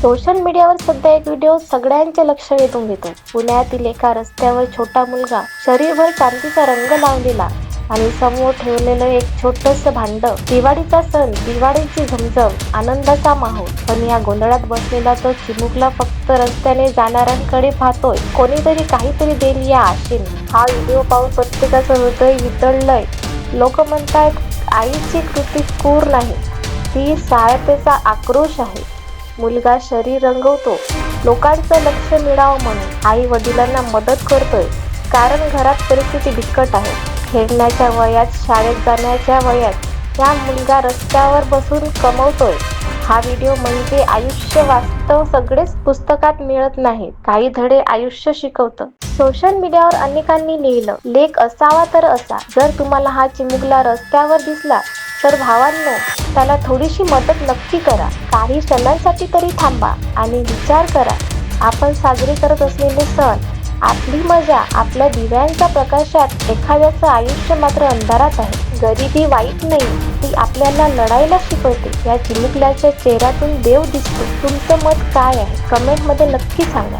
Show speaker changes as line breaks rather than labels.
Social मीडियावर सध्या एक व्हिडिओ सगळ्यांचे लक्ष वेधून घेतो पुण्यातील एका रस्त्यावर छोटा मुलगा शरीरभर चांदीचा रंग लावलेला आणि समोर ठेवलेलं एक छोटस भांड. दिवाळीचा सण दिवाळीची झमझम आनंदाचा माहोल. पण या गोंधळात बसलेला तो चिमुकला फक्त रस्त्याने जाणाऱ्यांकडे पाहतोय. कोणीतरी काहीतरी देईल या आशेने. हा व्हिडिओ पाहून प्रत्येकाचं हृदय वितळलंय. लोक म्हणतात आईची कृती क्रूर नाही. ती सायतेचा आक्रोश आहे. मुलगा शरीर रंगवतो. लोकांचं लक्ष मिळावं म्हणून आई वडिलांना मदत करतोय. कारण घरात परिस्थिती बिकट आहे. खेळण्याच्या वयात शाळेत जाण्याच्या वयात या मुलगा रस्त्यावर बसून कमवतोय. हा व्हिडिओ म्हणजे आयुष्य वास्तव सगळेच पुस्तकात मिळत नाही. काही धडे आयुष्य शिकवतं. सोशल मीडियावर अनेकांनी लिहिलं लेख असावा तर असा. जर तुम्हाला हा चिमुकला रस्त्यावर दिसला तर भावांनो त्याला थोडीशी मदत नक्की करा. काही सणांसाठी तरी थांबा आणि विचार करा. आपण साजरे करत असलेले सण आपली मजा आपल्या दिव्यांच्या प्रकाशात एखाद्याचं आयुष्य मात्र अंधारात आहे. गरिबी वाईट नाही ती आपल्याला लढायला शिकवते. या चिमुकल्याच्या चेहऱ्यातून देव दिसतो. तुमचं मत काय आहे? कमेंटमध्ये नक्की सांगा.